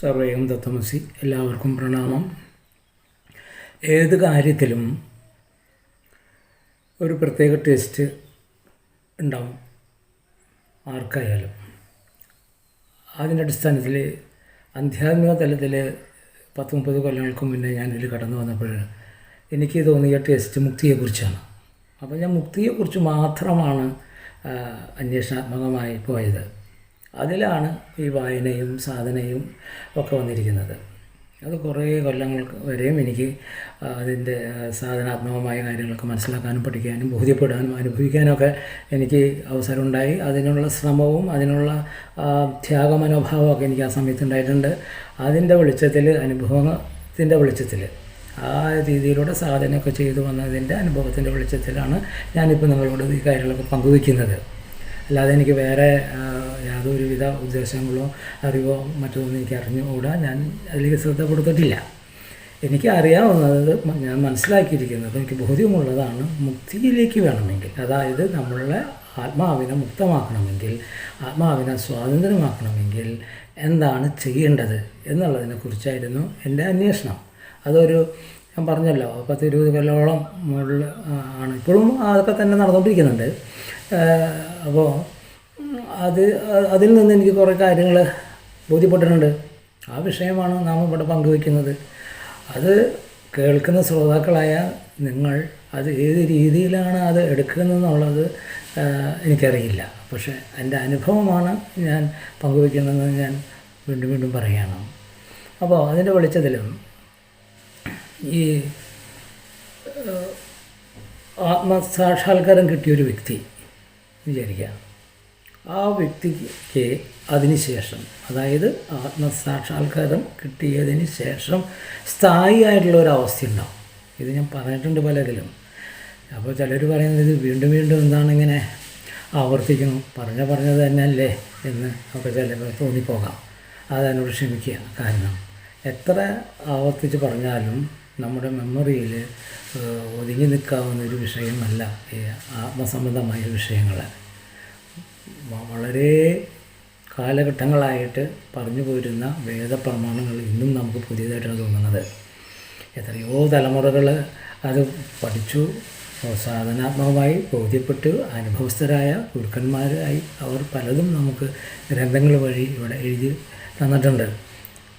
സർവൈകം ദത്തമസി എല്ലാവർക്കും പ്രണാമം. ഏത് കാര്യത്തിലും ഒരു പ്രത്യേക ടേസ്റ്റ് ഉണ്ടാവും. ആർക്കായാലും. അതിന്റെ അടിസ്ഥാനത്തിൽ ആധ്യാത്മിക തലത്തിൽ പത്ത് മുപ്പത് കൊല്ലങ്ങൾക്ക് മുന്നേ ഞാനിതിൽ കടന്നു വന്നപ്പോൾ എനിക്ക് തോന്നിയ ടേസ്റ്റ് മുക്തിയെക്കുറിച്ചാണ്. അപ്പോൾ ഞാൻ മുക്തിയെക്കുറിച്ച് മാത്രമാണ് അന്വേഷണാത്മകമായി പോയത്. അതിലാണ് ഈ വായനയും സാധനയും ഒക്കെ വന്നിരിക്കുന്നത്. അത് കുറേ കൊല്ലങ്ങൾക്ക് വരെയും എനിക്ക് അതിന്റെ സാധനാത്മകമായ കാര്യങ്ങളൊക്കെ മനസ്സിലാക്കാനും പഠിക്കാനും ബോധ്യപ്പെടാനും അനുഭവിക്കാനും ഒക്കെ എനിക്ക് അവസരമുണ്ടായി. അതിനുള്ള ശ്രമവും അതിനുള്ള ത്യാഗ ത്യാഗമനോഭാവമൊക്കെ എനിക്ക് ആ സമയത്ത് ഉണ്ടായിട്ടുണ്ട്. അതിന്റെ വെളിച്ചത്തിൽ അനുഭവത്തിന്റെ വെളിച്ചത്തിൽ ആ രീതിയിലൂടെ സാധനയൊക്കെ ചെയ്തു വന്നതിന്റെ അനുഭവത്തിന്റെ വെളിച്ചത്തിലാണ് ഞാനിപ്പോൾ നിങ്ങളോട് ഈ കാര്യങ്ങളൊക്കെ പങ്കുവയ്ക്കുന്നത്. അല്ലാതെ എനിക്ക് വേറെ യാതൊരു യാതൊരുവിധ ഉദ്ദേശങ്ങളോ അറിവോ മറ്റൊന്നും എനിക്ക് അറിഞ്ഞുകൂടാ. ഞാൻ അതിലേക്ക് ശ്രദ്ധ കൊടുത്തിട്ടില്ല. എനിക്ക് അറിയാവുന്നത് ഞാൻ മനസ്സിലാക്കിയിരിക്കുന്നത് എനിക്ക് ബോധ്യമുള്ളതാണ് മുക്തിയിലേക്ക് വേണമെങ്കിൽ അതായത് നമ്മളുടെ ആത്മാവിനെ മുക്തമാക്കണമെങ്കിൽ ആത്മാവിനെ സ്വാതന്ത്ര്യമാക്കണമെങ്കിൽ എന്താണ് ചെയ്യേണ്ടത് എന്നുള്ളതിനെക്കുറിച്ചായിരുന്നു എന്റെ അന്വേഷണം. അതൊരു ഞാൻ പറഞ്ഞല്ലോ പത്ത് ഇരുപത് കൊല്ലോളം മുകളിൽ ആണ്. ഇപ്പോഴും അതൊക്കെ തന്നെ നടന്നുകൊണ്ടിരിക്കുന്നുണ്ട് അപ്പോൾ അത് അതിൽ നിന്ന് എനിക്ക് കുറേ കാര്യങ്ങൾ ബോധ്യപ്പെട്ടിട്ടുണ്ട്. ആ വിഷയമാണ് നാം ഇവിടെ പങ്കുവയ്ക്കുന്നത്. അത് കേൾക്കുന്ന ശ്രോതാക്കളായ നിങ്ങൾ അത് ഏത് രീതിയിലാണ് അത് എടുക്കുന്നതെന്നുള്ളത് എനിക്കറിയില്ല. പക്ഷേ എന്റെ അനുഭവമാണ് ഞാൻ പങ്കുവയ്ക്കുന്നതെന്ന് ഞാൻ വീണ്ടും വീണ്ടും പറയുകയാണ് അപ്പോൾ അതിന്റെ വെളിച്ചത്തിലും ഈ ആത്മസാക്ഷാത്കാരം കിട്ടിയൊരു വ്യക്തി വിചാരിക്കുക. ആ വ്യക്തിക്ക് അതിന് ശേഷം അതായത് ആത്മസാക്ഷാത്കാരം കിട്ടിയതിന് ശേഷം സ്ഥായിയായിട്ടുള്ള ഒരു അവസ്ഥ ഉണ്ടാവും. ഇത് ഞാൻ പറഞ്ഞിട്ടുണ്ട് പലതിലും. അപ്പോൾ ചിലർ പറയുന്നത് വീണ്ടും വീണ്ടും എന്താണ് ഇങ്ങനെ ആവർത്തിക്കുന്നു? പറഞ്ഞ പറഞ്ഞത് തന്നെയല്ലേ എന്ന് ഒക്കെ ചിലപ്പോൾ തോന്നിപ്പോകാം. അതെന്നോട് ക്ഷമിക്കുക. കാരണം എത്ര ആവർത്തിച്ച് പറഞ്ഞാലും നമ്മുടെ മെമ്മറിയിൽ ഒതുങ്ങി നിൽക്കാവുന്ന ഒരു വിഷയമല്ല ഈ ആത്മസംബന്ധമായ വിഷയങ്ങൾ വളരെ കാലഘട്ടങ്ങളായിട്ട് പറഞ്ഞു പോരുന്ന വേദപ്രമാണങ്ങൾ ഇന്നും നമുക്ക് പുതിയതായിട്ടാണ് തോന്നുന്നത്. എത്രയോ തലമുറകൾ അത് പഠിച്ചു സാധനാത്മകമായി ബോധ്യപ്പെട്ട് അനുഭവസ്ഥരായ ഗുരുക്കന്മാരായി അവർ പലതും നമുക്ക് ഗ്രന്ഥങ്ങൾ വഴി ഇവിടെ എഴുതി തന്നിട്ടുണ്ട്.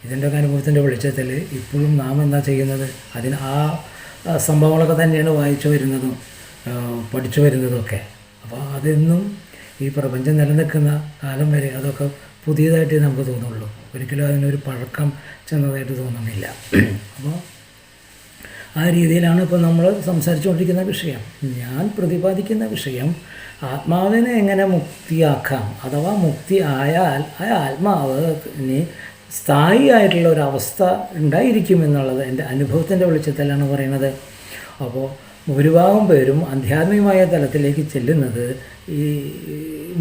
ഇതിന്റെയൊക്കെ അനുഭവത്തിന്റെ വെളിച്ചത്തിൽ ഇപ്പോഴും നാം എന്താ ചെയ്യുന്നത്? അതിന് ആ സംഭവങ്ങളൊക്കെ തന്നെയാണ് വായിച്ചു വരുന്നതും പഠിച്ചു വരുന്നതൊക്കെ അപ്പോൾ അതെന്നും ഈ പ്രപഞ്ചം നിലനിൽക്കുന്ന കാലം വരെ അതൊക്കെ പുതിയതായിട്ടേ നമുക്ക് തോന്നുള്ളൂ. ഒരിക്കലും അതിനൊരു പഴക്കം ചെന്നതായിട്ട് തോന്നുന്നില്ല. അപ്പോൾ ആ രീതിയിലാണ് ഇപ്പോൾ നമ്മൾ സംസാരിച്ചുകൊണ്ടിരിക്കുന്ന വിഷയം. ഞാൻ പ്രതിപാദിക്കുന്ന വിഷയം ആത്മാവിനെ എങ്ങനെ മുക്തിയാക്കാം? അഥവാ മുക്തി ആയാൽ ആ ആത്മാവ് സ്ഥായിയായിട്ടുള്ള ഒരു അവസ്ഥ ഉണ്ടായിരിക്കും എന്നുള്ളത് എന്റെ അനുഭവത്തിന്റെ വെളിച്ചത്തിലാണ് പറയുന്നത്. അപ്പോൾ ഭൂരിഭാഗം പേരും ആധ്യാത്മികമായ തലത്തിലേക്ക് ചെല്ലുന്നത് ഈ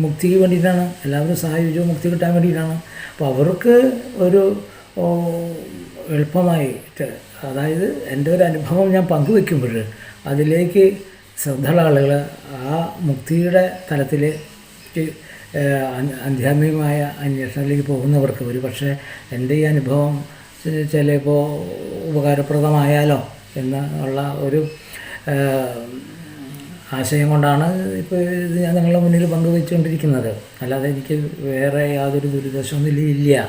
മുക്തിക്ക് വേണ്ടിയിട്ടാണ്. എല്ലാവരും സായുജ്യവും മുക്തി കിട്ടാൻ വേണ്ടിയിട്ടാണ്. അപ്പോൾ അവർക്ക് ഒരു എളുപ്പമായിട്ട് അതായത് എന്റെ ഒരു അനുഭവം ഞാൻ പങ്കുവെക്കുമ്പോൾ അതിലേക്ക് ശ്രദ്ധയുള്ള ആളുകൾ ആ മുക്തിയുടെ തലത്തിലേക്ക് ആധ്യാത്മികമായ അന്വേഷണത്തിലേക്ക് പോകുന്നവർക്ക് ഒരു പക്ഷേ എന്റെ ഈ അനുഭവം ചിലപ്പോൾ ഉപകാരപ്രദമായാലോ എന്നുള്ള ഒരു ആശയം കൊണ്ടാണ് ഇപ്പോൾ ഇത് ഞാൻ നിങ്ങളുടെ മുന്നിൽ പങ്കുവെച്ചുകൊണ്ടിരിക്കുന്നത്. അല്ലാതെ എനിക്ക് വേറെ യാതൊരു ദുരിതാശ്വാസം ഇല്ല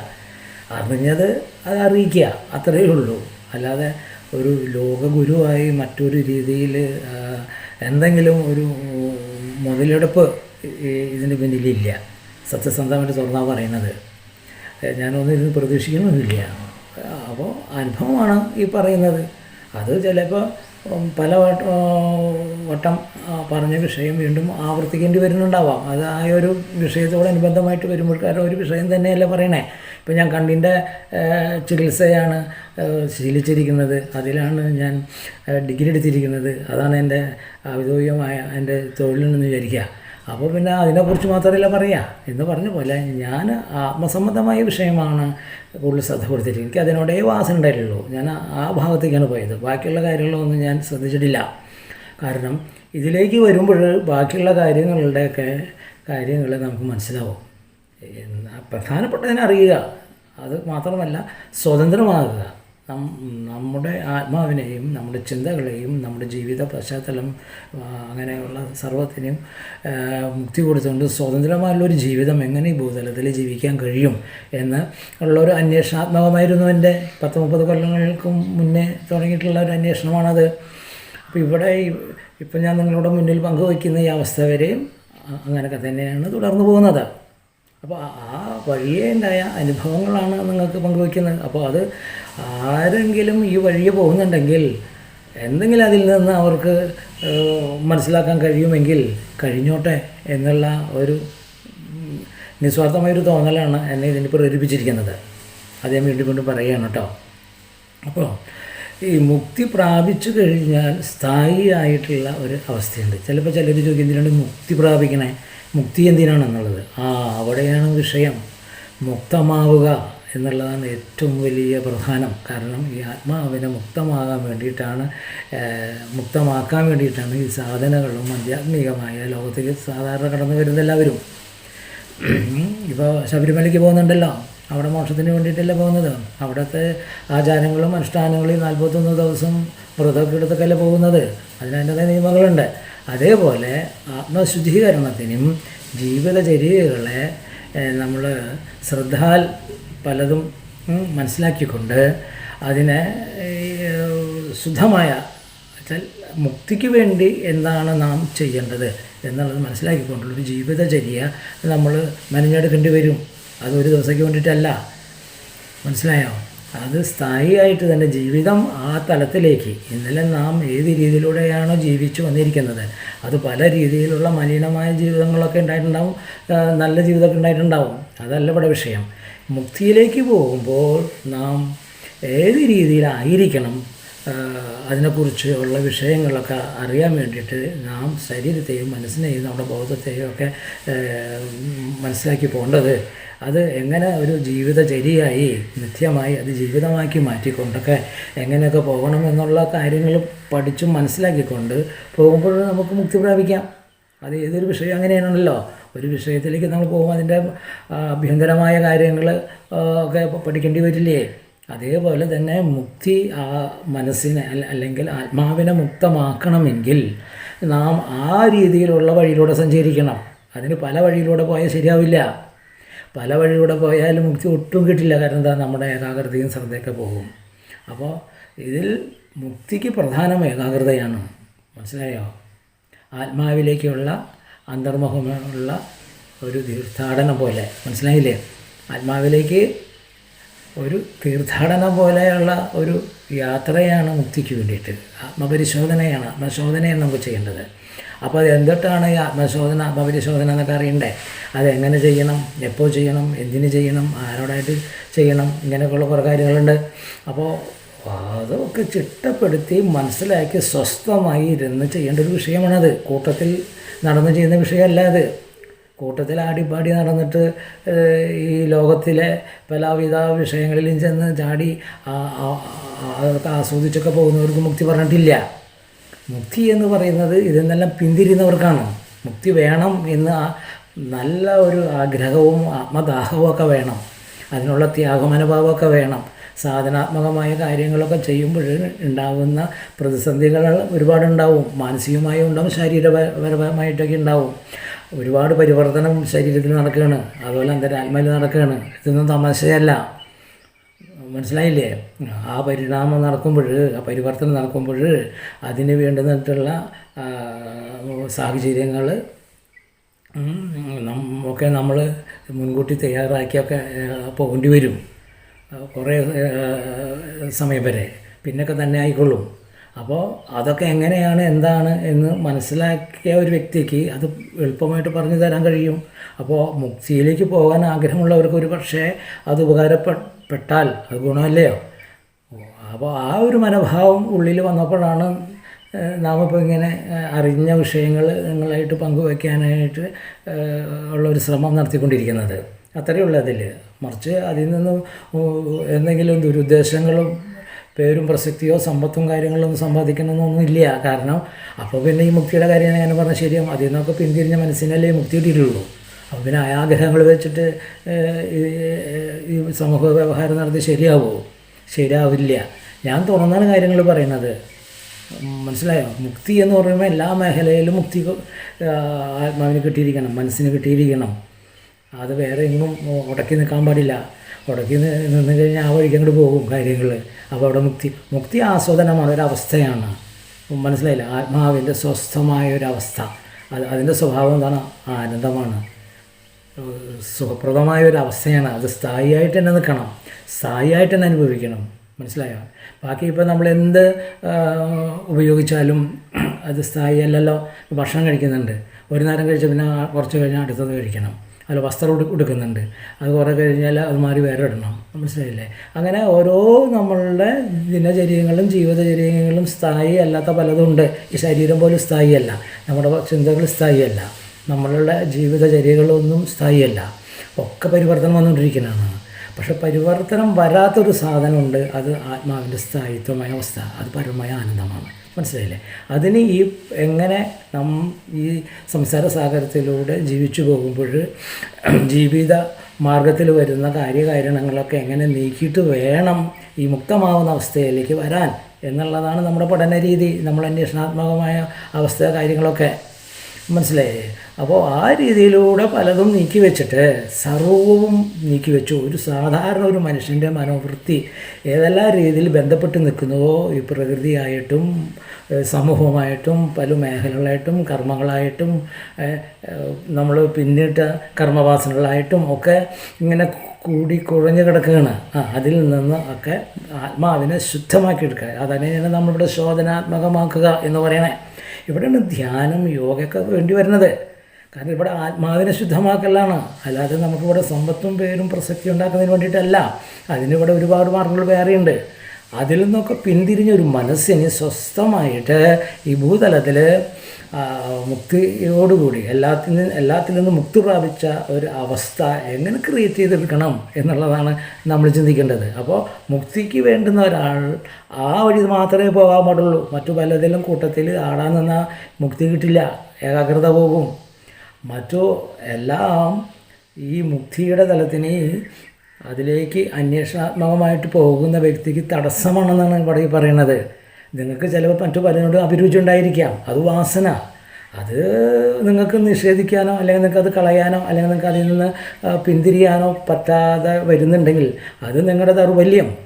അറിഞ്ഞത് അത് അറിയിക്കുക അത്രയേ ഉള്ളൂ. അല്ലാതെ ഒരു ലോകഗുരുവായി മറ്റൊരു രീതിയിൽ എന്തെങ്കിലും ഒരു മുതലെടുപ്പ് ഇതിന് പിന്നിലില്ല. സത്യസന്ധമായിട്ട് തുറന്നാ പറയുന്നത്. ഞാനൊന്നും ഇതിന് പ്രതീക്ഷിക്കുന്നുമില്ല അപ്പോൾ അനുഭവമാണ് ഈ പറയുന്നത്. അത് ചിലപ്പോൾ പല വട്ട- പറഞ്ഞ വിഷയം വീണ്ടും ആവർത്തിക്കേണ്ടി വരുന്നുണ്ടാവാം. അത് ആ ഒരു വിഷയത്തോട് അനുബന്ധമായിട്ട് വരുമ്പോൾ കാരണം ഒരു വിഷയം തന്നെയല്ല പറയണേ. ഇപ്പം ഞാൻ കണ്ണിന്റെ ചികിത്സയാണ് ശീലിച്ചിരിക്കുന്നത്. അതിലാണ് ഞാൻ ഡിഗ്രി എടുത്തിരിക്കുന്നത്. അതാണ് എന്റെ ഔദ്യോഗികമായ എന്റെ തൊഴിലെന്ന് വിചാരിക്കുക. അപ്പോൾ പിന്നെ അതിനെക്കുറിച്ച് മാത്രമല്ല പറയുക എന്ന് പറഞ്ഞ പോലെ ഞാൻ ആത്മസംബന്ധമായ വിഷയമാണ് കൂടുതൽ ശ്രദ്ധ കൊടുത്തിട്ട് എനിക്ക് അതിനോടേ വാസന ഉണ്ടായിട്ടുള്ളൂ. ഞാൻ ആ- ഭാഗത്തേക്കാണ് പോയത്. ബാക്കിയുള്ള കാര്യങ്ങളൊന്നും ഞാൻ ശ്രദ്ധിച്ചിട്ടില്ല. കാരണം ഇതിലേക്ക് വരുമ്പോൾ ബാക്കിയുള്ള കാര്യങ്ങളുടെയൊക്കെ കാര്യങ്ങൾ നമുക്ക് മനസ്സിലാവും. പ്രധാനപ്പെട്ടതിനെ അറിയുക. അത് മാത്രമല്ല സ്വതന്ത്രമാകുക. നമ്മുടെ ആത്മാവിനെയും നമ്മുടെ ചിന്തകളെയും നമ്മുടെ ജീവിത പശ്ചാത്തലം അങ്ങനെയുള്ള സർവത്തിനും മുക്തി കൊടുത്തുകൊണ്ട് സ്വതന്ത്രമായുള്ളൊരു ജീവിതം എങ്ങനെ ഈ ഭൂതലത്തിൽ ജീവിക്കാൻ കഴിയും എന്ന് ഉള്ളൊരു അന്വേഷണാത്മകമായിരുന്നു എന്റെ പത്ത് മുപ്പത് കൊല്ലങ്ങൾക്ക് മുന്നേ തുടങ്ങിയിട്ടുള്ള ഒരു അന്വേഷണമാണത്. അപ്പോൾ ഇവിടെ ഇപ്പം ഞാൻ നിങ്ങളുടെ മുന്നിൽ പങ്കുവയ്ക്കുന്ന ഈ അവസ്ഥ വരെയും അങ്ങനെയൊക്കെ തന്നെയാണ് തുടർന്നു പോകുന്നത്. അപ്പോൾ ആ- വഴിയെ ഉണ്ടായ അനുഭവങ്ങളാണ് നിങ്ങൾക്ക് പങ്കുവയ്ക്കുന്നത്. അപ്പോൾ അത് ആരെങ്കിലും ഈ വഴിയെ പോകുന്നുണ്ടെങ്കിൽ എന്തെങ്കിലും അതിൽ നിന്ന് അവർക്ക് മനസ്സിലാക്കാൻ കഴിയുമെങ്കിൽ കഴിഞ്ഞോട്ടെ എന്നുള്ള ഒരു നിസ്വാർത്ഥമായൊരു തോന്നലാണ് എന്നെ ഇതിന് പ്രേരിപ്പിച്ചിരിക്കുന്നത്. അത് വീണ്ടും വീണ്ടും പറയുകയാണ് കേട്ടോ. അപ്പോൾ ഈ മുക്തി പ്രാപിച്ചു കഴിഞ്ഞാൽ സ്ഥായിയായിട്ടുള്ള ഒരു അവസ്ഥയുണ്ട്. ചിലപ്പോൾ ചിലർ ചോദിക്കും എന്തിനാണ് മുക്തി പ്രാപിക്കണേ? മുക്തി എന്തിനാണെന്നുള്ളത്? ആ അവിടെയാണ് വിഷയം മുക്തമാവുക എന്നുള്ളതാണ് ഏറ്റവും വലിയ പ്രധാനം. കാരണം ഈ ആത്മാവിനെ മുക്തമാകാൻ വേണ്ടിയിട്ടാണ് മുക്തമാക്കാൻ വേണ്ടിയിട്ടാണ് ഈ സാധനകളും ആധ്യാത്മികമായ ലോകത്തിൽ സാധാരണ കടന്നു വരുന്ന എല്ലാവരും. ഇപ്പോൾ ശബരിമലയ്ക്ക് പോകുന്നുണ്ടല്ലോ. അവിടെ മോക്ഷത്തിന് വേണ്ടിയിട്ടല്ല പോകുന്നത്? അവിടുത്തെ ആചാരങ്ങളും അനുഷ്ഠാനങ്ങളും നാൽപ്പത്തൊന്ന് ദിവസം വ്രതമൊക്കെ എടുത്തൊക്കെയല്ലേ പോകുന്നത്? അതിനതിന്റെതായ നിയമങ്ങളുണ്ട്. അതേപോലെ ആത്മശുദ്ധീകരണത്തിനും ജീവിതചര്യകളെ നമ്മൾ ശ്രദ്ധാൽ പലതും മനസ്സിലാക്കിക്കൊണ്ട് അതിനെ ശുദ്ധമായ മുക്തിക്ക് വേണ്ടി എന്താണ് നാം ചെയ്യേണ്ടത് എന്നുള്ളത് മനസ്സിലാക്കിക്കൊണ്ടുള്ളൊരു ജീവിതചര്യ നമ്മൾ മെനഞ്ഞെടുക്കേണ്ടി വരും. അത് ഒരു ദിവസത്തേക്ക് വേണ്ടിയിട്ടല്ല മനസ്സിലായോ? അത് സ്ഥായിയായിട്ട് തന്നെ ജീവിതം ആ തലത്തിലേക്ക്. ഇന്നലെ നാം ഏത് രീതിയിലൂടെയാണോ ജീവിച്ചു വന്നിരിക്കുന്നത് അത് പല രീതിയിലുള്ള മലിനമായ ജീവിതങ്ങളൊക്കെ ഉണ്ടായിട്ടുണ്ടാവും നല്ല ജീവിതമൊക്കെ ഉണ്ടായിട്ടുണ്ടാവും. അതല്ല ഇവിടെ വിഷയം. മുക്തിയിലേക്ക് പോകുമ്പോൾ നാം ഏത് രീതിയിലായിരിക്കണം അതിനെക്കുറിച്ച് ഉള്ള വിഷയങ്ങളൊക്കെ അറിയാൻ വേണ്ടിയിട്ട് നാം ശരീരത്തെയും മനസ്സിനെയും നമ്മുടെ ബോധത്തെയും ഒക്കെ മനസ്സിലാക്കി പോകേണ്ടത്? അത് എങ്ങനെ ഒരു ജീവിതചര്യയായി നിത്യമായി അത് ജീവിതമാക്കി മാറ്റിക്കൊണ്ടൊക്കെ എങ്ങനെയൊക്കെ പോകണം എന്നുള്ള കാര്യങ്ങൾ പഠിച്ചും മനസ്സിലാക്കിക്കൊണ്ട് പോകുമ്പോൾ നമുക്ക് മുക്തി പ്രാപിക്കാം. അത് ഏതൊരു വിഷയം അങ്ങനെയാണല്ലോ. ഒരു വിഷയത്തിലേക്ക് നമ്മൾ പോകുമ്പോൾ അതിന്റെ അഭ്യന്തരമായ കാര്യങ്ങൾ ഒക്കെ പഠിക്കേണ്ടി വരില്ലേ? അതേപോലെ തന്നെ മുക്തി ആ മനസ്സിനെ അല്ല- അല്ലെങ്കിൽ ആത്മാവിനെ മുക്തമാക്കണമെങ്കിൽ നാം ആ രീതിയിലുള്ള വഴിയിലൂടെ സഞ്ചരിക്കണം. അതിന് പല വഴിയിലൂടെ പോയാൽ ശരിയാവില്ല. പല വഴിയിലൂടെ പോയാലും മുക്തി ഒട്ടും കിട്ടില്ല. കാരണം എന്താ? നമ്മുടെ ഏകാഗ്രതയും ശ്രദ്ധയൊക്കെ പോകും. അപ്പോൾ ഇതിൽ മുക്തിക്ക് പ്രധാനം ഏകാഗ്രതയാണ്. മനസ്സിലായോ? ആത്മാവിലേക്കുള്ള അന്തർമുഖമുള്ള ഒരു തീർത്ഥാടനം പോലെ. മനസ്സിലായില്ലേ? ആത്മാവിലേക്ക് ഒരു തീർത്ഥാടനം പോലെയുള്ള ഒരു യാത്രയാണ് മുക്തിക്ക് വേണ്ടിയിട്ട്. ആത്മപരിശോധനയാണ് ആത്മശോധനയാണ് നമുക്ക് ചെയ്യേണ്ടത്. അപ്പോൾ അത് എന്തൊട്ടാണ് ഈ ആത്മശോധന ആത്മപരിശോധന എന്നൊക്കെ അറിയണ്ടേ? അതെങ്ങനെ ചെയ്യണം? എപ്പോൾ ചെയ്യണം? എന്തിന് ചെയ്യണം? ആരോടായിട്ട് ചെയ്യണം? ഇങ്ങനെയൊക്കെയുള്ള കുറേ കാര്യങ്ങളുണ്ട്. അപ്പോൾ അതൊക്കെ ചിട്ടപ്പെടുത്തി മനസ്സിലാക്കി സ്വസ്ഥമായി ഇരുന്ന് ചെയ്യേണ്ട ഒരു വിഷയമാണത്. കൂട്ടത്തിൽ നടന്ന് ചെയ്യുന്ന വിഷയമല്ല അത്. കൂട്ടത്തിൽ ആടിപ്പാടി നടന്നിട്ട് ഈ ലോകത്തിലെ പലവിധ വിഷയങ്ങളിലും ചെന്ന് ചാടി അതൊക്കെ ആസ്വദിച്ചൊക്കെ പോകുന്നവർക്ക് മുക്തി പറഞ്ഞിട്ടില്ല. മുക്തി എന്ന് പറയുന്നത് ഇതെന്നെല്ലാം പിന്തിരിയുന്നവർക്കാണ്. മുക്തി വേണം എന്ന് നല്ല ഒരു ആഗ്രഹവും ആത്മദാഹവും ഒക്കെ വേണം. അതിനുള്ള ത്യാഗമനോഭാവമൊക്കെ വേണം. സാധനാത്മകമായ കാര്യങ്ങളൊക്കെ ചെയ്യുമ്പോൾ ഉണ്ടാകുന്ന പ്രതിസന്ധികൾ ഒരുപാടുണ്ടാവും. മാനസികമായും ഉണ്ടാവും ശരീരപരമായിട്ടൊക്കെ ഉണ്ടാവും. ഒരുപാട് പരിവർത്തനം ശരീരത്തിൽ നടക്കുകയാണ്. അതുപോലെ അന്തരാത്മാവിൽ നടക്കുകയാണ്. ഇതൊന്നും തമാശയല്ല. മനസ്സിലായില്ലേ? ആ പരിണാമം നടക്കുമ്പോൾ ആ പരിവർത്തനം നടക്കുമ്പോൾ അതിന് വേണ്ടുന്നിട്ടുള്ള സാഹചര്യങ്ങൾ ഒക്കെ നമ്മൾ മുൻകൂട്ടി തയ്യാറാക്കിയൊക്കെ പോകേണ്ടി വരും. കുറേ സമയം വരെ. പിന്നൊക്കെ തന്നെ ആയിക്കൊള്ളും. അപ്പോൾ അതൊക്കെ എങ്ങനെയാണ് എന്താണ് എന്ന് മനസ്സിലാക്കിയ ഒരു വ്യക്തിക്ക് അത് എളുപ്പമായിട്ട് പറഞ്ഞു തരാൻ കഴിയും. അപ്പോൾ മുക്തിയിലേക്ക് പോകാൻ ആഗ്രഹമുള്ളവർക്ക് ഒരു പക്ഷേ അത് ഉപകാരപ്പെട്ടാൽ അത് ഗുണമല്ലയോ? അപ്പോൾ ആ ഒരു മനോഭാവം ഉള്ളിൽ വന്നപ്പോഴാണ് നാം ഇപ്പോൾ ഇങ്ങനെ അറിഞ്ഞ വിഷയങ്ങൾ നിങ്ങളായിട്ട് പങ്കുവയ്ക്കാനായിട്ട് ഉള്ളൊരു ശ്രമം നടത്തിക്കൊണ്ടിരിക്കുന്നത്. അത്രയേ ഉള്ളൂ അതിൽ മറിച്ച് അതിൽ നിന്നും എന്തെങ്കിലും ദുരുദ്ദേശങ്ങളും പേരും പ്രസക്തിയോ സമ്പത്തും കാര്യങ്ങളൊന്നും സമ്പാദിക്കണമെന്നൊന്നും ഇല്ല. കാരണം അപ്പോൾ പിന്നെ ഈ മുക്തിയുടെ കാര്യം ഞാൻ പറഞ്ഞാൽ ശരിയാവും അതിൽ നിന്നൊക്കെ പിന്തിരിഞ്ഞ മനസ്സിനല്ലേ മുക്തി കിട്ടിയിട്ടുള്ളൂ. അപ്പോൾ പിന്നെ ആഗ്രഹങ്ങൾ വെച്ചിട്ട് ഈ സമൂഹ വ്യവഹാരം നടത്തി ശരിയാവുമോ ശരിയാവില്ല. ഞാൻ തുറന്നാണ് കാര്യങ്ങൾ പറയുന്നത്. മനസ്സിലായോ? മുക്തി എന്ന് പറയുമ്പോൾ എല്ലാ മേഖലയിലും മുക്തി ആത്മാവിന് കിട്ടിയിരിക്കണം മനസ്സിന് കിട്ടിയിരിക്കണം. അത് വേറെ എങ്ങും ഉടക്കി നിൽക്കാൻ പാടില്ല. ഉടക്കി നിന്ന് കഴിഞ്ഞാൽ ആ വഴിക്ക് അങ്ങോട്ട് പോകും കാര്യങ്ങൾ അപ്പോൾ അവിടെ മുക്തി മുക്തി ആസ്വാദനമാണ് ഒരവസ്ഥയാണ്. മനസ്സിലായില്ല? ആത്മാവിന്റെ സ്വസ്ഥമായ ഒരവസ്ഥ അത് അതിന്റെ സ്വഭാവം എന്താണ്? ആനന്ദമാണ്. സുഖപ്രദമായ ഒരു അവസ്ഥയാണ് അത് സ്ഥായിയായിട്ട് തന്നെ നിൽക്കണം. സ്ഥായിയായിട്ട് തന്നെ അനുഭവിക്കണം. മനസ്സിലായോ? ബാക്കി ഇപ്പോൾ നമ്മൾ എന്ത് ഉപയോഗിച്ചാലും അത് സ്ഥായി അല്ലല്ലോ ഭക്ഷണം കഴിക്കുന്നുണ്ട്. ഒരു നേരം കഴിച്ച പിന്നെ കുറച്ച് കഴിഞ്ഞാൽ അടുത്തത് കഴിക്കണം. അല്ല വസ്ത്രം എടുക്കുന്നുണ്ട് അത് കുറേ കഴിഞ്ഞാൽ അത് മാറി വേറെ ഇടണം. മനസ്സിലായില്ലേ? അങ്ങനെ ഓരോ നമ്മളുടെ ദിനചര്യങ്ങളും ജീവിതചര്യങ്ങളും സ്ഥായി അല്ലാത്ത പലതും ഉണ്ട് ഈ ശരീരം പോലും സ്ഥായിയല്ല. നമ്മുടെ ചിന്തകൾ സ്ഥായിയല്ല. നമ്മളുടെ ജീവിതചര്യകളൊന്നും സ്ഥായിയല്ല. ഒക്കെ പരിവർത്തനം വന്നുകൊണ്ടിരിക്കുന്നതാണ്. പക്ഷെ പരിവർത്തനം വരാത്തൊരു സാധനമുണ്ട്. അത് ആത്മാവിന്റെ സ്ഥായിത്വമായ അവസ്ഥ. അത് പരമമായ ആനന്ദമാണ്. മനസ്സിലായില്ലേ? അതിന് ഈ എങ്ങനെ നം ഈ സംസാര സാഗരത്തിലൂടെ ജീവിച്ചു പോകുമ്പോൾ ജീവിത മാർഗത്തിൽ വരുന്ന കാര്യകാരണങ്ങളൊക്കെ എങ്ങനെ നീക്കിയിട്ട് വേണം ഈ മുക്തമാവുന്ന അവസ്ഥയിലേക്ക് വരാൻ എന്നുള്ളതാണ് നമ്മുടെ പഠന രീതി നമ്മൾ അന്വേഷണാത്മകമായ അവസ്ഥ കാര്യങ്ങളൊക്കെ മനസ്സിലായേ? അപ്പോൾ ആ രീതിയിലൂടെ പലതും നീക്കി വെച്ചിട്ട് സർവവും നീക്കി വെച്ചു. ഒരു സാധാരണ ഒരു മനുഷ്യന്റെ മനോവൃത്തി ഏതെല്ലാം രീതിയിൽ ബന്ധപ്പെട്ട് നിൽക്കുന്നുവോ? ഈ പ്രകൃതിയായിട്ടും സമൂഹമായിട്ടും പല മേഖലകളായിട്ടും കർമ്മങ്ങളായിട്ടും നമ്മൾ പിന്നിട്ട കർമ്മവാസനകളായിട്ടും ഒക്കെ ഇങ്ങനെ കൂടി കുഴഞ്ഞു കിടക്കുകയാണ്. ആ അതിൽ നിന്ന് ഒക്കെ ആത്മാവിനെ ശുദ്ധമാക്കി എടുക്കുക അതന്നെയാണ് നമ്മളിവിടെ ശോധനാത്മകമാക്കുക എന്ന് പറയണേ. ഇവിടെയാണ് ധ്യാനം യോഗയൊക്കെ വേണ്ടി വരുന്നത്. കാരണം ഇവിടെ ആത്മാവിനെ ശുദ്ധമാക്കലാണ്. അല്ലാതെ നമുക്കിവിടെ സമ്പത്തും പേരും പ്രസക്തി ഉണ്ടാക്കുന്നതിന് വേണ്ടിയിട്ടല്ല. അതിനിവിടെ ഒരുപാട് മാർഗങ്ങൾ വേറെയുണ്ട്. അതിൽ നിന്നൊക്കെ പിന്തിരിഞ്ഞ ഒരു മനസ്സിന് സ്വസ്ഥമായിട്ട് ഈ ഭൂതലത്തിൽ മുക്തിയോടുകൂടി എല്ലാത്തിൽ നിന്ന് എല്ലാത്തിൽ നിന്നും മുക്തി പ്രാപിച്ച ഒരു അവസ്ഥ എങ്ങനെ ക്രിയേറ്റ് ചെയ്തെടുക്കണം എന്നുള്ളതാണ് നമ്മൾ ചിന്തിക്കേണ്ടത്. അപ്പോൾ മുക്തിക്ക് വേണ്ടുന്ന ഒരാൾ ആ വഴി മാത്രമേ പോകാൻ പാടുള്ളൂ. മറ്റു പലതിലും കൂട്ടത്തിൽ ആടാൻ നിന്നാൽ മുക്തി കിട്ടില്ല ഏകാഗ്രത പോകും. മറ്റു എല്ലാം ഈ മുക്തിയുടെ തലത്തിന് അതിലേക്ക് അന്വേഷണാത്മകമായിട്ട് പോകുന്ന വ്യക്തിക്ക് തടസ്സമാണെന്നാണ് ഇവിടെ പറയുന്നത് നിങ്ങൾക്ക് ചിലപ്പോൾ മറ്റു പലരോടും അഭിരുചി ഉണ്ടായിരിക്കാം. അത് വാസന. അത് നിങ്ങൾക്ക് നിഷേധിക്കാനോ അല്ലെങ്കിൽ നിങ്ങൾക്ക് അത് കളയാനോ അല്ലെങ്കിൽ നിങ്ങൾക്ക് അതിൽ നിന്ന് പിന്തിരിയാനോ പറ്റാതെ വരുന്നുണ്ടെങ്കിൽ അത് നിങ്ങളുടെ ദൗർബല്യം.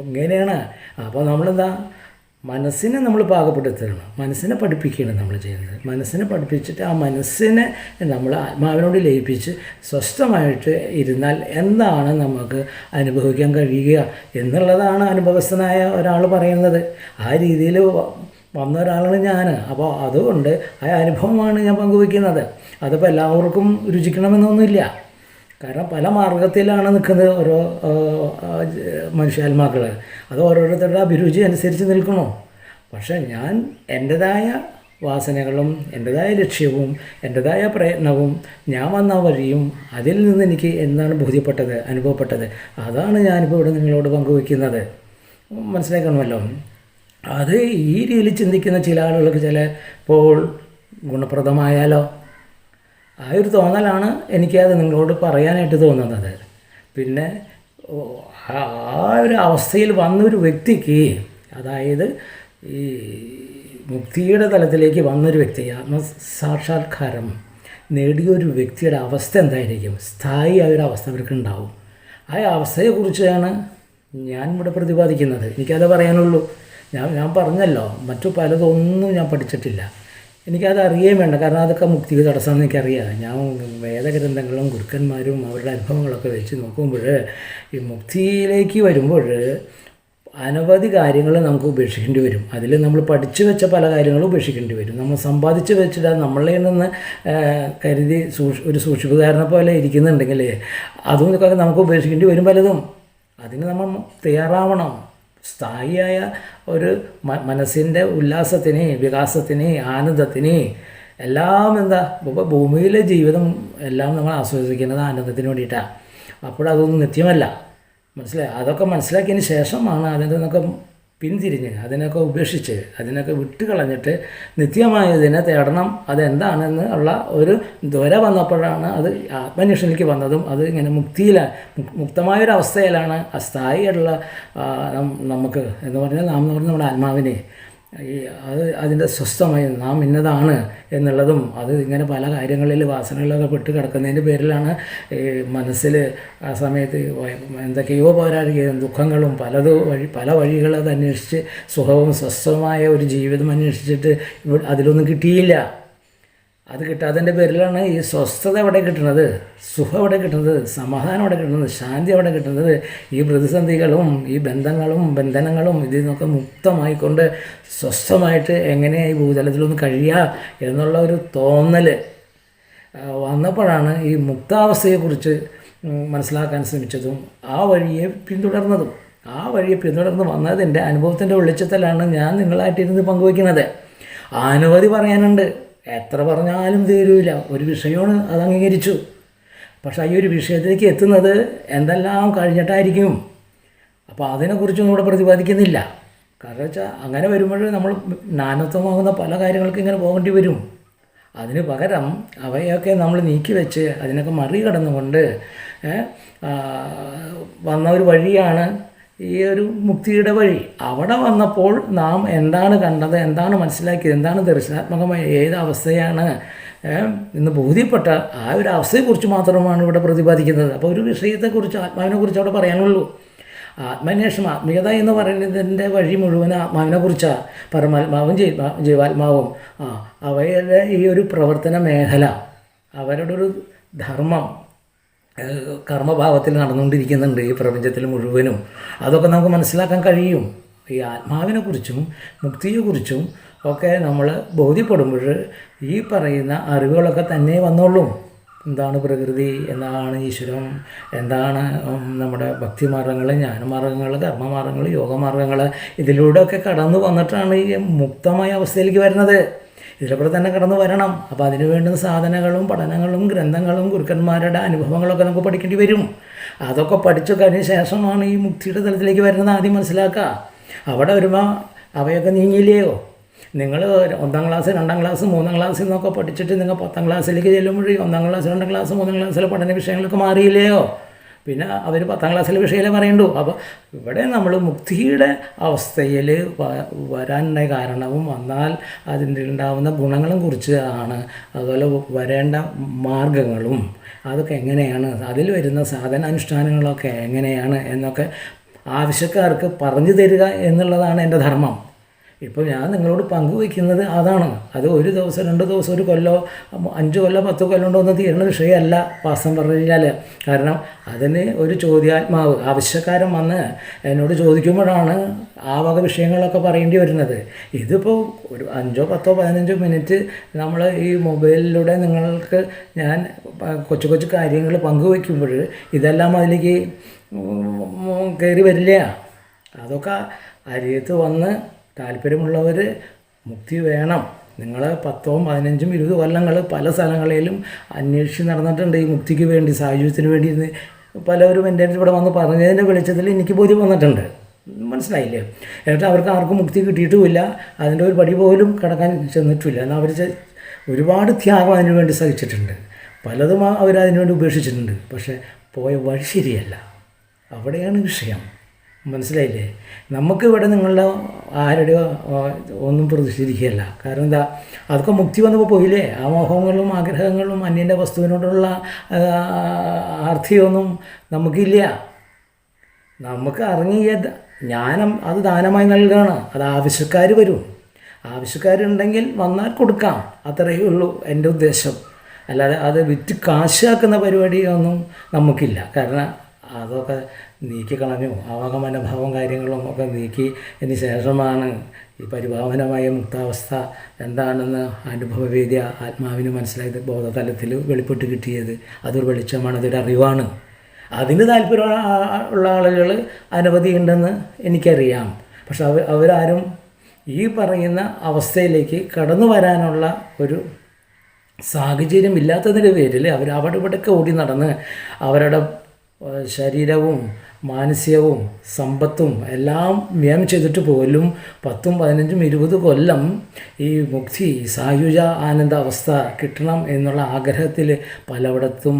ഇങ്ങനെയാണ്. അപ്പോൾ നമ്മളെന്താ മനസ്സിനെ നമ്മൾ പാകപ്പെടുത്തണം മനസ്സിനെ പഠിപ്പിക്കുകയാണ് നമ്മൾ ചെയ്യുന്നത്. മനസ്സിനെ പഠിപ്പിച്ചിട്ട് ആ മനസ്സിനെ നമ്മൾ ആത്മാവിനോട് ലയിപ്പിച്ച് സ്വസ്ഥമായിട്ട് ഇരുന്നാൽ എന്താണ് നമുക്ക് അനുഭവിക്കാൻ കഴിയുക എന്നുള്ളതാണ് അനുഭവസ്ഥനായ ഒരാൾ പറയുന്നത്. ആ രീതിയിൽ വന്ന ഒരാളാണ് ഞാൻ. അപ്പോൾ അതുകൊണ്ട് ആ അനുഭവമാണ് ഞാൻ പങ്കുവയ്ക്കുന്നത്. അതിപ്പോൾ എല്ലാവർക്കും രുചിക്കണമെന്നൊന്നുമില്ല. കാരണം പല മാർഗത്തിലാണ് നിൽക്കുന്നത് ഓരോ മനുഷ്യാത്മാക്കൾ അത് ഓരോരുത്തരുടെ അഭിരുചി അനുസരിച്ച് നിൽക്കണോ? പക്ഷേ ഞാൻ എന്റെതായ വാസനകളും എന്റെതായ ലക്ഷ്യവും എന്റെതായ പ്രയത്നവും ഞാൻ വന്ന വഴിയും അതിൽ നിന്ന് എനിക്ക് എന്താണ് ബോധ്യപ്പെട്ടത് അനുഭവപ്പെട്ടത്. അതാണ് ഞാനിപ്പോൾ ഇവിടെ നിങ്ങളോട് പങ്കുവയ്ക്കുന്നത്. മനസ്സിലാക്കണമല്ലോ? അത് ഈ രീതിയിൽ ചിന്തിക്കുന്ന ചില ആളുകൾക്ക് ചിലപ്പോൾ ഗുണപ്രദമായാലോ ആ ഒരു തോന്നലാണ് എനിക്കത് നിങ്ങളോട് പറയാനായിട്ട് തോന്നുന്നത് പിന്നെ ആ ഒരു അവസ്ഥയിൽ വന്നൊരു വ്യക്തിക്ക് അതായത് ഈ മുക്തിയുടെ തലത്തിലേക്ക് വന്നൊരു വ്യക്തി ആത്മസാക്ഷാത്കാരം നേടിയൊരു വ്യക്തിയുടെ അവസ്ഥ എന്തായിരിക്കും? സ്ഥായിയായ ഒരു അവസ്ഥ അവർക്ക് ഉണ്ടാവും ആ അവസ്ഥയെക്കുറിച്ചാണ് ഞാൻ ഇവിടെ പ്രതിപാദിക്കുന്നത്. എനിക്കത് പറയാനുള്ളൂ. ഞാൻ ഞാൻ പറഞ്ഞല്ലോ. മറ്റു പലതൊന്നും ഞാൻ പഠിച്ചിട്ടില്ല. എനിക്കത് അറിയേ വേണ്ട. കാരണം അതൊക്കെ മുക്തിക്ക് തടസ്സമെന്ന് എനിക്കറിയാം. ഞാൻ വേദഗ്രന്ഥങ്ങളും ഗുരുക്കന്മാരും അവരുടെ അനുഭവങ്ങളൊക്കെ വെച്ച് നോക്കുമ്പോൾ ഈ മുക്തിയിലേക്ക് വരുമ്പോൾ അനവധി കാര്യങ്ങൾ നമുക്ക് ഉപേക്ഷിക്കേണ്ടി വരും. അതിൽ നമ്മൾ പഠിച്ചു വെച്ച പല കാര്യങ്ങളും ഉപേക്ഷിക്കേണ്ടി വരും. നമ്മൾ സമ്പാദിച്ച് വെച്ചിട്ട് നമ്മളെ നിന്ന് കരുതി സൂക്ഷി ഒരു സൂക്ഷിപ്പുകാരനെ പോലെ ഇരിക്കുന്നുണ്ടെങ്കിൽ അതും നമുക്ക് ഉപേക്ഷിക്കേണ്ടി വരും പലതും. അതിന് നമ്മൾ തയ്യാറാവണം. സ്ഥായിയായ ഒരു മനസ്സിന്റെ ഉല്ലാസത്തിന് വികാസത്തിന് ആനന്ദത്തിന് എല്ലാം എന്താ ഇപ്പോൾ ഭൂമിയിലെ ജീവിതം എല്ലാം നമ്മൾ ആസ്വദിക്കുന്നത് ആനന്ദത്തിന് വേണ്ടിയിട്ടാണ് അപ്പോൾ അതൊന്നും നിത്യമല്ല. മനസ്സിലായി? അതൊക്കെ മനസ്സിലാക്കിയതിന് ശേഷമാണ് അതിന്റെ നിന്നൊക്കെ പിന്തിരിഞ്ഞ് അതിനൊക്കെ ഉപേക്ഷിച്ച് അതിനൊക്കെ വിട്ട് കളഞ്ഞിട്ട് നിത്യമായതിനെ തേടണം. അതെന്താണെന്ന് ഉള്ള ഒരു ദ്വര വന്നപ്പോഴാണ് അത് ആത്മനിഷനിലേക്ക് വന്നതും അത് ഇങ്ങനെ മുക്തിയില മുക്തമായൊരവസ്ഥയിലാണ് ആ, നം- നമുക്ക് എന്ന് പറഞ്ഞാൽ നാം എന്ന് പറഞ്ഞാൽ നമ്മുടെ ആത്മാവിനെ ഈ അത് അതിന്റെ സ്വസ്ഥമായി നാം ഇന്നതാണ് എന്നുള്ളതും അത് ഇങ്ങനെ പല കാര്യങ്ങളിൽ വാസനകളൊക്കെ പെട്ട് കിടക്കുന്നതിന്റെ പേരിലാണ് ഈ മനസ്സിൽ ആ സമയത്ത് എന്തൊക്കെയോ പോരാടുകയും ദുഃഖങ്ങളും പലത് വഴി പല വഴികളത് അന്വേഷിച്ച് സുഖവും സ്വസ്ഥവുമായ ഒരു ജീവിതം അന്വേഷിച്ചിട്ട് അതിലൊന്നും കിട്ടിയില്ല. അത് കിട്ടാത്തതിന്റെ പേരിലാണ് ഈ സ്വസ്ഥത എവിടെ കിട്ടുന്നത്? സുഖം എവിടെ കിട്ടുന്നത്? സമാധാനം എവിടെ കിട്ടുന്നത്? ശാന്തി എവിടെ കിട്ടുന്നത്? ഈ പ്രതിസന്ധികളും ഈ ബന്ധങ്ങളും ബന്ധനങ്ങളും ഇതിൽ നിന്നൊക്കെ മുക്തമായിക്കൊണ്ട് സ്വസ്ഥമായിട്ട് എങ്ങനെ ഈ ഭൂതലത്തിലൊന്ന് കഴിയുക എന്നുള്ള ഒരു തോന്നൽ വന്നപ്പോഴാണ് ഈ മുക്താവസ്ഥയെക്കുറിച്ച് മനസ്സിലാക്കാൻ ശ്രമിച്ചതും ആ വഴിയെ പിന്തുടർന്നതും. ആ വഴിയെ പിന്തുടർന്ന് വന്നതിന്റെ അനുഭവത്തിന്റെ വെളിച്ചത്തിലാണ് ഞാൻ നിങ്ങളായിട്ടിരുന്ന് പങ്കുവയ്ക്കുന്നത്. അനവധി പറയാനുണ്ട്. എത്ര പറഞ്ഞാലും തീരൂല. ഒരു വിഷയമാണ് അത് അംഗീകരിച്ചു. പക്ഷെ ഈ ഒരു വിഷയത്തിലേക്ക് എത്തുന്നത് എന്തെല്ലാം കഴിഞ്ഞിട്ടായിരിക്കും? അപ്പോൾ അതിനെക്കുറിച്ചൊന്നും ഇവിടെ പ്രതിപാദിക്കുന്നില്ല. കാരണം വെച്ചാൽ അങ്ങനെ വരുമ്പോൾ നമ്മൾ നാനത്വമാകുന്ന പല കാര്യങ്ങൾക്ക് ഇങ്ങനെ പോകേണ്ടി വരും. അതിന് പകരം അവയൊക്കെ നമ്മൾ നീക്കി വെച്ച് അതിനൊക്കെ മറികടന്നുകൊണ്ട് വന്ന ഒരു വഴിയാണ് ഈ ഒരു മുക്തിയുടെ വഴി. അവിടെ വന്നപ്പോൾ നാം എന്താണ് കണ്ടത് എന്താണ് മനസ്സിലാക്കിയത് എന്താണ് ദർശനാത്മകമായ ഏത് അവസ്ഥയാണ് ഇന്ന് ബോധ്യപ്പെട്ട ആ ഒരു അവസ്ഥയെക്കുറിച്ച് മാത്രമാണ് ഇവിടെ പ്രതിപാദിക്കുന്നത്. അപ്പോൾ ഒരു വിഷയത്തെക്കുറിച്ച് ആത്മാവിനെക്കുറിച്ച് അവിടെ പറയാനുള്ളൂ. ആത്മാന്വേഷണം ആത്മീയത എന്ന് പറയുന്നതിന്റെ വഴി മുഴുവൻ ആത്മാവിനെ കുറിച്ചാണ് പരമാത്മാവും ജീവാ ജീവാത്മാവും. ആ അവയുടെ ഈ ഒരു പ്രവർത്തന മേഖല അവരുടെ ഒരു ധർമ്മം കർമ്മഭാവത്തിൽ നടന്നുകൊണ്ടിരിക്കുന്നുണ്ട് ഈ പ്രപഞ്ചത്തിൽ മുഴുവനും. അതൊക്കെ നമുക്ക് മനസ്സിലാക്കാൻ കഴിയും. ഈ ആത്മാവിനെക്കുറിച്ചും മുക്തിയെക്കുറിച്ചും ഒക്കെ നമ്മൾ ബോധ്യപ്പെടുമ്പോൾ ഈ പറയുന്ന അറിവുകളൊക്കെ തന്നെ വന്നോളൂ. എന്താണ് പ്രകൃതി? എന്താണ് ഈശ്വരം? എന്താണ് നമ്മുടെ ഭക്തിമാർഗങ്ങൾ ജ്ഞാനമാർഗങ്ങൾ കർമ്മമാർഗങ്ങൾ യോഗമാർഗങ്ങൾ ഇതിലൂടെയൊക്കെ കടന്നു വന്നിട്ടാണ് ഈ മുക്തമായ അവസ്ഥയിലേക്ക് വരുന്നത്. ഇതിലൂടെ തന്നെ കടന്നു വരണം. അപ്പോൾ അതിന് വേണ്ടുന്ന സാധനങ്ങളും പഠനങ്ങളും ഗ്രന്ഥങ്ങളും ഗുരുക്കന്മാരുടെ അനുഭവങ്ങളൊക്കെ നമുക്ക് പഠിക്കേണ്ടി വരും. അതൊക്കെ പഠിച്ചു കഴിഞ്ഞ ശേഷമാണ് ഈ മുക്തിയുടെ തലത്തിലേക്ക് വരുന്നത് ആദ്യം മനസ്സിലാക്കുക. അവിടെ വരുമ്പോൾ അവയൊക്കെ നീങ്ങിയില്ലയോ? നിങ്ങൾ ഒന്നാം ക്ലാസ് രണ്ടാം ക്ലാസ് മൂന്നാം ക്ലാസ് നിന്നൊക്കെ പഠിച്ചിട്ട് നിങ്ങൾ പത്താം ക്ലാസ്സിലേക്ക് ചെല്ലുമ്പോഴേ ഒന്നാം ക്ലാസ് രണ്ടാം ക്ലാസ് മൂന്നാം ക്ലാസ്സിലെ പഠന വിഷയങ്ങളൊക്കെ മാറിയില്ലയോ? പിന്നെ അവർ പത്താം ക്ലാസ്സിലെ വിഷയമല്ലേ പറയണ്ടു അപ്പോൾ ഇവിടെ നമ്മൾ മുക്തിയുടെ അവസ്ഥയിൽ വരാനുള്ള കാരണവും വന്നാൽ അതിന്റെ ഉണ്ടാകുന്ന ഗുണങ്ങളും കുറിച്ച് ആണ്. അതുപോലെ വരേണ്ട മാർഗങ്ങളും അതൊക്കെ എങ്ങനെയാണ്? അതിൽ വരുന്ന സാധന അനുഷ്ഠാനങ്ങളൊക്കെ എങ്ങനെയാണ്? എന്നൊക്കെ ആവശ്യക്കാർക്ക് പറഞ്ഞു തരിക എന്നുള്ളതാണ് എന്റെ ധർമ്മം. ഇപ്പോൾ ഞാൻ നിങ്ങളോട് പങ്കുവയ്ക്കുന്നത് അതാണ്. അത് ഒരു ദിവസം രണ്ട് ദിവസം ഒരു കൊല്ലോ അഞ്ച് കൊല്ലോ പത്ത് കൊല്ലം ഒന്നും തീരുന്ന വിഷയമല്ല വാസ്തവം പറഞ്ഞു കഴിഞ്ഞാൽ കാരണം അതിന് ഒരു ചോദ്യാത്മാവ് ആവശ്യക്കാരൻ വന്ന് എന്നോട് ചോദിക്കുമ്പോഴാണ് ആ വക വിഷയങ്ങളൊക്കെ പറയേണ്ടി വരുന്നത്. ഇതിപ്പോൾ ഒരു അഞ്ചോ പത്തോ പതിനഞ്ചോ മിനിറ്റ് നമ്മൾ ഈ മൊബൈലിലൂടെ നിങ്ങൾക്ക് ഞാൻ കൊച്ചു കൊച്ചു കാര്യങ്ങൾ പങ്കുവയ്ക്കുമ്പോൾ ഇതെല്ലാം അതിലേക്ക് കയറി വരില്ല. അതൊക്കെ അരിയത്ത് വന്ന് താല്പര്യമുള്ളവർ മുക്തി വേണം. നിങ്ങൾ പത്തോ പതിനഞ്ചും ഇരുപത് കൊല്ലങ്ങൾ പല സ്ഥലങ്ങളിലും അന്വേഷിച്ച് നടന്നിട്ടുണ്ട് ഈ മുക്തിക്ക് വേണ്ടി സാഹചര്യത്തിന് വേണ്ടി ഇന്ന് പലവരും എന്റെ അടുത്ത് ഇവിടെ വന്ന് പറഞ്ഞതിന്റെ വെളിച്ചത്തിൽ എനിക്ക് ബോധ്യം വന്നിട്ടുണ്ട്. മനസ്സിലായില്ലേ? എന്നിട്ട് അവർക്ക് ആർക്കും മുക്തി കിട്ടിയിട്ടുമില്ല. അതിന്റെ ഒരു പടി പോലും കടക്കാൻ ചെന്നിട്ടില്ല. എന്നാൽ അവർ ഒരുപാട് ത്യാഗം അതിനു വേണ്ടി സഹിച്ചിട്ടുണ്ട്. പലതും അവർ അതിനു വേണ്ടി ഉപേക്ഷിച്ചിട്ടുണ്ട്. പക്ഷേ പോയ വഴി ശരിയല്ല. അവിടെയാണ് വിഷയം. മനസ്സിലായില്ലേ? നമുക്കിവിടെ നിങ്ങളുടെ ആരുടെയോ ഒന്നും പ്രതിഷേധിക്കുകയല്ല കാരണം എന്താ? അതൊക്കെ മുക്തി വന്നപ്പോൾ പോയില്ലേ? ആ മോഹങ്ങളും ആഗ്രഹങ്ങളും അന്യന്റെ വസ്തുവിനോടുള്ള ആർത്തിയൊന്നും നമുക്കില്ല. നമുക്ക് അറിഞ്ഞ ജ്ഞാനം അത് ദാനമായി നൽകുകയാണ് അത് ആവശ്യക്കാർ വരും. ആവശ്യക്കാരുണ്ടെങ്കിൽ വന്നാൽ കൊടുക്കാം. അത്രയേ ഉള്ളൂ എന്റെ ഉദ്ദേശം. അല്ലാതെ അത് വിറ്റ് കാശാക്കുന്ന പരിപാടിയൊന്നും നമുക്കില്ല. കാരണം അതൊക്കെ നീക്കിക്കളഞ്ഞു. ആവാഗമനഭാവം മനോഭാവം കാര്യങ്ങളും ഒക്കെ നീക്കി ഇതിന് ശേഷമാണ് ഈ പരിഭാവനമായ മുക്താവസ്ഥ എന്താണെന്ന് അനുഭവവേദ്യ ആത്മാവിന് മനസ്സിലായത് ബോധതലത്തിൽ വെളിപ്പെട്ട് കിട്ടിയത്. അതൊരു വെളിച്ചമാണ് അതൊരു അറിവാണ്. അതിന് താല്പര്യമുള്ള ആ- ഉള്ള ആളുകൾ അനവധി ഉണ്ടെന്ന് എനിക്കറിയാം. പക്ഷെ അവർ അവരാരും ഈ പറയുന്ന അവസ്ഥയിലേക്ക് കടന്നു വരാനുള്ള ഒരു സാഹചര്യം ഇല്ലാത്തതിന്റെ പേരിൽ അവർ അവിടെ ഇവിടെയൊക്കെ ഓടി നടന്ന് അവരുടെ ശരീരവും മാനസികവും സമ്പത്തും എല്ലാം വ്യയം ചെയ്തിട്ട് പോലും പത്തും പതിനഞ്ചും ഇരുപത് കൊല്ലം ഈ മുക്തി സായുജ ആനന്ദ അവസ്ഥ കിട്ടണം എന്നുള്ള ആഗ്രഹത്തിൽ പലയിടത്തും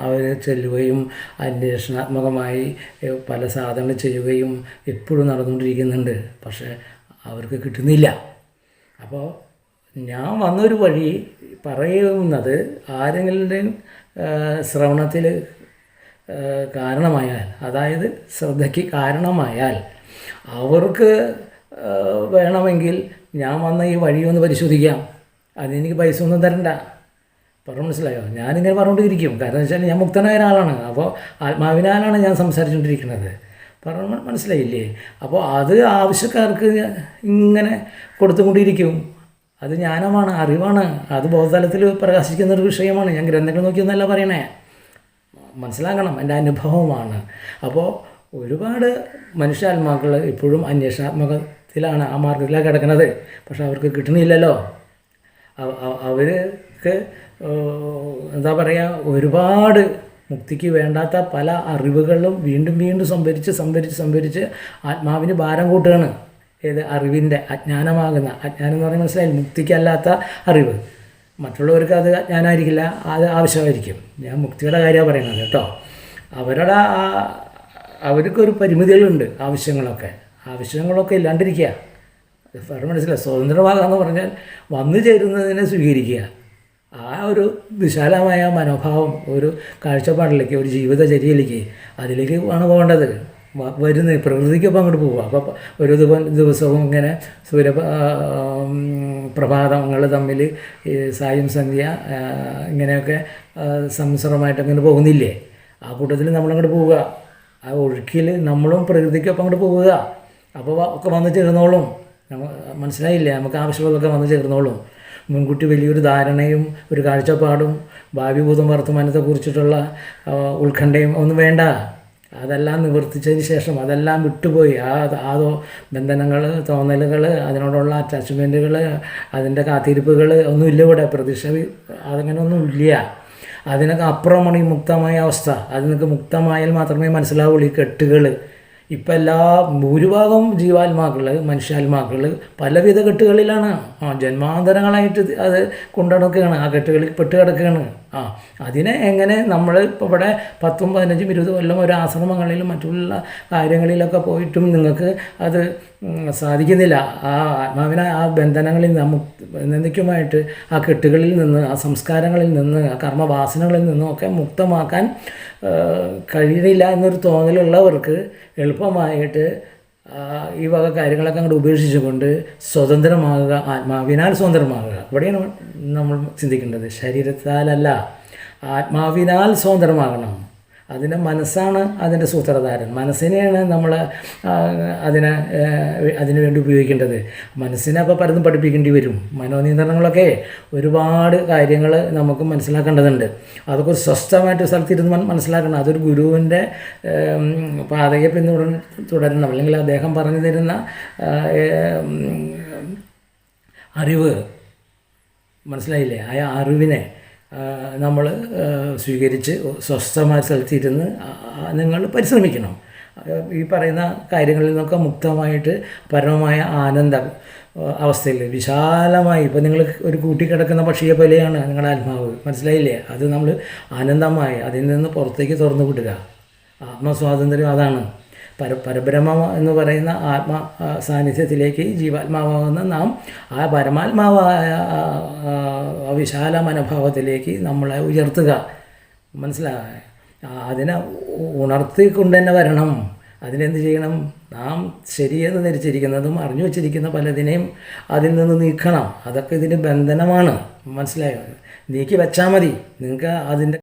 അവർ ചെല്ലുകയും അന്വേഷണാത്മകമായി പല സാധനങ്ങൾ ചെയ്യുകയും എപ്പോഴും നടന്നുകൊണ്ടിരിക്കുന്നുണ്ട്. പക്ഷേ അവർക്ക് കിട്ടുന്നില്ല. അപ്പോൾ ഞാൻ വന്നൊരു വഴി പറയുന്നത് ആരെങ്കിലും ശ്രവണത്തിൽ കാരണമായാൽ അതായത് ശ്രദ്ധയ്ക്ക് കാരണമായാൽ അവർക്ക് വേണമെങ്കിൽ ഞാൻ വന്ന ഈ വഴി ഒന്ന് പരിശോധിക്കാം. അതിനെനിക്ക് പൈസ ഒന്നും തരണ്ട. പറഞ്ഞു മനസ്സിലായോ? ഞാനിങ്ങനെ പറഞ്ഞുകൊണ്ടിരിക്കും. കാരണം വെച്ചാൽ ഞാൻ മുക്തനായ ഒരാളാണ്. അപ്പോൾ ആത്മാവിനാലാണ് ഞാൻ സംസാരിച്ചുകൊണ്ടിരിക്കുന്നത്. പറഞ്ഞു മനസ്സിലായില്ലേ? അപ്പോൾ അത് ആവശ്യക്കാർക്ക് ഇങ്ങനെ കൊടുത്തുകൊണ്ടിരിക്കും. അത് ജ്ഞാനമാണ് അറിവാണ്. അത് ബോധതലത്തിൽ പ്രകാശിക്കുന്ന ഒരു വിഷയമാണ്. ഞാൻ ഗ്രന്ഥങ്ങൾ നോക്കിയൊന്നല്ല പറയണേ. മനസ്സിലാക്കണം എന്റെ അനുഭവമാണ്. അപ്പോൾ ഒരുപാട് മനുഷ്യാത്മാക്കൾ ഇപ്പോഴും അന്വേഷണാത്മകത്തിലാണ് ആ മാർഗത്തിലാണ് കിടക്കുന്നത്. പക്ഷെ അവർക്ക് കിട്ടണില്ലല്ലോ അവ- അവ- അവർക്ക് എന്താ പറയുക ഒരുപാട് മുക്തിക്ക് വേണ്ടാത്ത പല അറിവുകളും വീണ്ടും വീണ്ടും സംഭരിച്ച് സംഭരിച്ച് സംഭരിച്ച് ആത്മാവിന് ഭാരം കൂട്ടുകയാണ്. ഏത് അറിവിന്റെ അജ്ഞാനമാകുന്ന അജ്ഞാനം എന്ന് പറഞ്ഞാൽ മനസ്സിലായി മുക്തിക്കല്ലാത്ത അറിവ്. മറ്റുള്ളവർക്ക് അത് ഞാനായിരിക്കില്ല അത് ആവശ്യമായിരിക്കും. ഞാൻ മുക്തിയുടെ കാര്യമാണ് പറയുന്നത് കേട്ടോ. അവരുടെ ആ അവർക്കൊരു പരിമിതികളുണ്ട് ആവശ്യങ്ങളൊക്കെ. ആവശ്യങ്ങളൊക്കെ ഇല്ലാണ്ടിരിക്കുക. പറഞ്ഞ മനസ്സിലായി സ്വതന്ത്രമാകുക എന്ന് പറഞ്ഞാൽ വന്നു ചേരുന്നതിനെ സ്വീകരിക്കുക. ആ ഒരു വിശാലമായ മനോഭാവം ഒരു കാഴ്ചപ്പാടിലേക്ക് ഒരു ജീവിതചര്യയിലേക്ക് അതിലേക്ക് ആണ് പോകേണ്ടത്. വരുന്ന പ്രകൃതിക്കൊപ്പം അങ്ങോട്ട് പോവുക. അപ്പോൾ ഒരു ദിവ- ദിവസവും ഇങ്ങനെ സൂര്യ പ്രഭാതങ്ങൾ തമ്മിൽ സായും സന്ധ്യ ഇങ്ങനെയൊക്കെ സംസാരമായിട്ട് അങ്ങനെ പോകുന്നില്ലേ? ആ കൂട്ടത്തിൽ നമ്മളങ്ങോട്ട് പോവുക. ആ ഒഴുക്കിൽ നമ്മളും പ്രകൃതിക്കൊപ്പം അങ്ങോട്ട് പോവുക. അപ്പോൾ ഒക്കെ വന്ന് ചേർന്നോളും. മനസ്സിലായില്ലേ? നമുക്ക് ആവശ്യമുള്ളതൊക്കെ വന്ന് ചേർന്നോളും. മുൻകൂട്ടി വലിയൊരു ധാരണയും ഒരു കാഴ്ചപ്പാടും ഭാവി ഭൂതം വർത്തമാനത്തെക്കുറിച്ചിട്ടുള്ള ഉത്കണ്ഠയും ഒന്നും വേണ്ട. അതെല്ലാം നിവർത്തിച്ചതിന് ശേഷം അതെല്ലാം വിട്ടുപോയി. ആ ആതോ ബന്ധനങ്ങൾ തോന്നലുകൾ അതിനോടുള്ള അറ്റാച്ച്മെന്റുകൾ അതിന്റെ കാത്തിരിപ്പുകൾ ഒന്നുമില്ല ഇവിടെ. പ്രതീക്ഷ അതങ്ങനെയൊന്നും ഇല്ല. അതിനൊക്കെ അപ്പുറമാണ് ഈ മുക്തമായ അവസ്ഥ. അതിനൊക്കെ മുക്തമായാൽ മാത്രമേ മനസ്സിലാവുള്ളൂ ഈ കെട്ടുകൾ. ഇപ്പം എല്ലാ ഭൂരിഭാഗം ജീവാത്മാക്കൾ മനുഷ്യാത്മാക്കൾ പലവിധ കെട്ടുകളിലാണ്. ആ ജന്മാന്തരങ്ങളായിട്ട് അത് കൊണ്ടുനടക്കുകയാണ് ആ കെട്ടുകളിൽ പെട്ട് കിടക്കുകയാണ് ആ അതിനെ എങ്ങനെ നമ്മൾ ഇപ്പോൾ ഇവിടെ പത്തും പതിനഞ്ചും ഇരുപത് കൊല്ലം ഒരു ആശ്രമങ്ങളിലും മറ്റുള്ള കാര്യങ്ങളിലൊക്കെ പോയിട്ടും നിങ്ങൾക്ക് അത് സാധിക്കുന്നില്ല. ആ ആത്മാവിനെ ആ ബന്ധനങ്ങളിൽ നിന്ന് എന്നേക്കുമായിട്ട് ആ കെട്ടുകളിൽ നിന്ന് ആ സംസ്കാരങ്ങളിൽ നിന്ന് ആ കർമ്മവാസനകളിൽ നിന്നൊക്കെ മുക്തമാക്കാൻ കഴിയുന്നില്ല എന്നൊരു തോന്നലുള്ളവർക്ക് എളുപ്പമായിട്ട് ഈ വക കാര്യങ്ങളൊക്കെ അങ്ങോട്ട് ഉപേക്ഷിച്ചുകൊണ്ട് സ്വതന്ത്രമാകുക ആത്മാവിനാൽ സ്വതന്ത്രമാകുക. ഇവിടെയാണ് നമ്മൾ ചിന്തിക്കേണ്ടത്. ശരീരത്താലല്ല ആത്മാവിനാൽ സ്വതന്ത്രമാകണം. അതിന്റെ മനസ്സാണ് അതിന്റെ സൂത്രധാരൻ. മനസ്സിനെയാണ് നമ്മൾ അതിനെ അതിനു വേണ്ടി ഉപയോഗിക്കേണ്ടത്. മനസ്സിനെ അപ്പോൾ പലതും പഠിപ്പിക്കേണ്ടി വരും. മനോനിയന്ത്രണങ്ങളൊക്കെ ഒരുപാട് കാര്യങ്ങൾ നമുക്ക് മനസ്സിലാക്കേണ്ടതുണ്ട്. അതൊക്കെ ഒരു സ്വസ്ഥമായിട്ട് സ്ഥലത്തിരുന്ന് മനസ്സിലാക്കണം. അതൊരു ഗുരുവിന്റെ പാതയെ പിന്തുടർ തുടരണം. അല്ലെങ്കിൽ അദ്ദേഹം പറഞ്ഞു തരുന്ന അറിവ്. മനസ്സിലായില്ലേ? ആ അറിവിനെ നമ്മൾ സ്വീകരിച്ച് സ്വസ്ഥമായ സ്ഥലത്തിരുന്ന് നിങ്ങൾ പരിശ്രമിക്കണം. ഈ പറയുന്ന കാര്യങ്ങളിൽ നിന്നൊക്കെ മുക്തമായിട്ട് പരമമായ ആനന്ദ അവസ്ഥയിൽ വിശാലമായി ഇപ്പോൾ നിങ്ങൾ ഒരു കൂട്ടിക്കിടക്കുന്ന പക്ഷിയെ പോലെയാണ് നിങ്ങളുടെ ആത്മാവ്. മനസ്സിലായില്ലേ? അത് നമ്മൾ ആനന്ദമായി അതിൽ നിന്ന് പുറത്തേക്ക് തുറന്നു വിടുക. ആത്മസ്വാതന്ത്ര്യം അതാണ്. പര പരബ്രഹ്മ എന്ന് പറയുന്ന ആത്മ സാന്നിധ്യത്തിലേക്ക് ജീവാത്മാവാകുന്ന നാം ആ പരമാത്മാവായ വിശാല മനോഭാവത്തിലേക്ക് നമ്മളെ ഉയർത്തുക. മനസ്സിലായ? അതിനെ ഉണർത്തിക്കൊണ്ട് തന്നെ വരണം. അതിനെന്ത് ചെയ്യണം? നാം ശരിയെന്ന് ധരിച്ചിരിക്കുന്നതും അറിഞ്ഞു വച്ചിരിക്കുന്ന പലതിനെയും അതിൽ നിന്ന് നീക്കണം. അതൊക്കെ ഇതിന് ബന്ധനമാണ്. മനസ്സിലായോ? നീക്കി വെച്ചാൽ മതി. നിങ്ങൾക്ക് അതിന്റെ